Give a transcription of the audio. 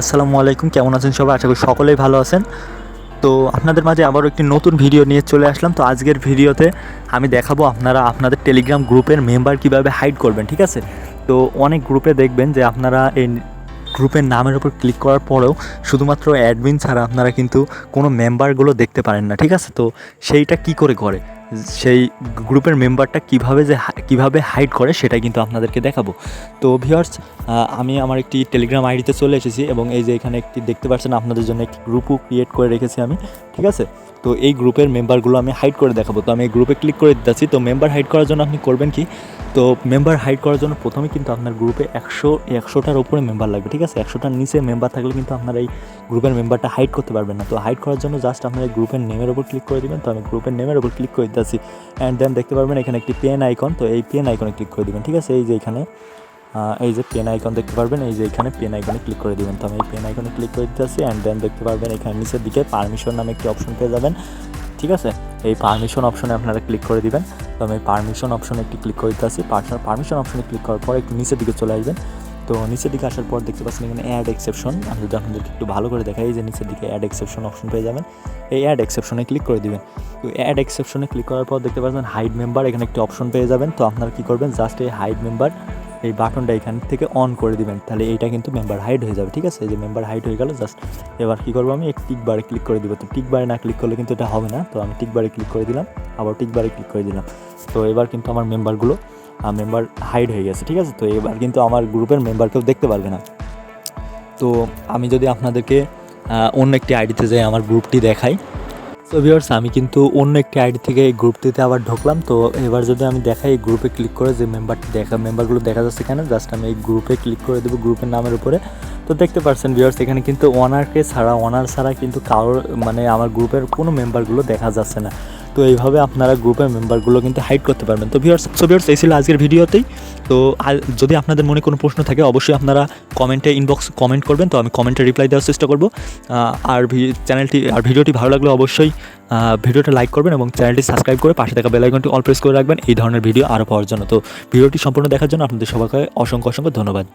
আসসালামু আলাইকুম, কেমন আছেন সবাই? আশা করি সকলেই ভালো আছেন। তো আপনাদের মাঝে আবারও একটি নতুন ভিডিও নিয়ে চলে আসলাম। তো আজকের ভিডিওতে আমি দেখাবো আপনারা আপনাদের টেলিগ্রাম গ্রুপের মেম্বার কীভাবে হাইড করবেন, ঠিক আছে? তো অনেক গ্রুপে দেখবেন যে আপনারা এই গ্রুপের নামের উপর ক্লিক করার পরেও শুধুমাত্র অ্যাডমিন ছাড়া আপনারা কিন্তু কোনো মেম্বারগুলো দেখতে পারেন না, ঠিক আছে? তো সেইটা কি করে করে? সেই গ্রুপের মেম্বারটা কীভাবে যে কীভাবে হাইড করে সেটা কিন্তু আপনাদেরকে দেখাবো। তো ভিওর্স আমি আমার একটি টেলিগ্রাম আইডিতে চলে এসেছি এবং এই যে এখানে একটি দেখতে পাচ্ছেন, আপনাদের জন্য একটি গ্রুপও ক্রিয়েট করে রেখেছি আমি, ঠিক আছে? তো এই গ্রুপের মেম্বারগুলো আমি হাইড করে দেখাবো। তো আমি এই গ্রুপে ক্লিক করে দিতেছি। তো মেম্বার হাইড করার জন্য আপনি করবেন কি? তো মেম্বার হাইড করার জন্য প্রথমে কিন্তু আপনার গ্রুপে একশো, একশোটার উপরে মেম্বার লাগবে, ঠিক আছে? একশোটার নিচে মেম্বার থাকলে কিন্তু আপনার এই গ্রুপের মেম্বারটা হাইড করতে পারবেন না। তো হাইড করার জন্য জাস্ট আপনার এই গ্রুপের নেমের উপর ক্লিক করে দিবেন। তো আমি গ্রুপের নেমের ওপর ক্লিক করে দিতেছি। অ্যান্ড দেন দেখতে পারবেন এখানে একটি পেন আইকন তো এই পেন আইকনে ক্লিক করে দিবেন, ঠিক আছে? এই যে এখানে এই যে পেন আইকন দেখতে পারবেন, এই যে এখানে পেন আইকনে ক্লিক করে দিবেন। তো আমি এই পেন আইকনে ক্লিক করে দিতেছি অ্যান্ড দেন দেখতে পারবেন এখানে নিচের দিকে পারমিশন নামে একটি অপশন পেয়ে যাবেন। ঠিক আছে? এই পারমিশন অপশনে আপনারা ক্লিক করে দিবেন। তো আমি পারমিশন অপশনে একটি ক্লিক করে দিতেছি। পারমিশন অপশনে ক্লিক করার পর একটু নিচের দিকে চলে আসবেন। তো নিচের দিকে আসার পর দেখতে পাচ্ছেন এখানে অ্যাড এক্সেপশন আমি যদি আপনাদেরকে একটু ভালো করে দেখাই যে নিচের দিকে অ্যাড এক্সেপশন অপশন পেয়ে যাবেন। এই অ্যাড এক্সেপশনে ক্লিক করে দিবেন। তো অ্যাড এক্সেপশনে ক্লিক করার পর দেখতে পাচ্ছেন হাইড মেম্বার এখানে একটি অপশন পেয়ে যাবেন। তো আপনারা কী করবেন? জাস্ট এই হাইড মেম্বার এই বাটনটা এখান থেকে অন করে দিবেন। তাহলে এইটা কিন্তু মেম্বার হাইড হয়ে যাবে, ঠিক আছে? যে মেম্বার হাইড হয়ে গেল জাস্ট এবার কী করব আমি? টিক বারে ক্লিক করে দিব। তো টিক বারে না ক্লিক করলে কিন্তু এটা হবে না। তো আমি টিক বারে ক্লিক করে দিলাম, আবার টিক বারে ক্লিক করে দিলাম। তো এবার কিন্তু আমার মেম্বারগুলো মেম্বার হাইড হয়ে গেছে, ঠিক আছে? তো এবার কিন্তু আমার গ্রুপের মেম্বার কেউ দেখতে পারবে না। তো আমি যদি আপনাদেরকে অন্য একটি আইডিতে যাই, আমার গ্রুপটি দেখাই। তো ভিউয়ার্স আমি কিন্তু অন্য একটি আইডি থেকে এই গ্রুপটিতে আবার ঢুকলাম। তো এবার যদি আমি দেখাই এই গ্রুপে ক্লিক করে যে মেম্বারটি দেখা মেম্বারগুলো দেখা যাচ্ছে কেন জাস্ট আমি এই গ্রুপে ক্লিক করে দেবো গ্রুপের নামের উপরে। তো দেখতে পাচ্ছেন ভিউয়ার্স এখানে কিন্তু ওনারকে ছাড়া ওনার ছাড়া কিন্তু কারোর মানে আমার গ্রুপের কোনো মেম্বারগুলো দেখা যাচ্ছে না। তো এইভাবে আপনারা গ্রুপের মেম্বারগুলো কিন্তু হাইড করতে পারবেন। তো ভিউয়ার্স সো ভিউয়ার্স এই ছিল আজকের ভিডিওতেই। তো আর যদি আপনাদের মনে কোনো প্রশ্ন থাকে, অবশ্যই আপনারা কমেন্টে ইনবক্স কমেন্ট করবেন। তো আমি কমেন্টে রিপ্লাই দেওয়ার চেষ্টা করব। আর চ্যানেলটি আর ভিডিওটি ভালো লাগলে অবশ্যই ভিডিওটা লাইক করবেন এবং চ্যানেলটি সাবস্ক্রাইব করে পাশে থাকা বেলাইকনটি অল প্রেস করে রাখবেন। এই ধরনের ভিডিও আরও পাওয়ার জন্য। তো ভিডিওটি সম্পূর্ণ দেখার জন্য আপনাদের সবাইকে অসংখ্য অসংখ্য ধন্যবাদ।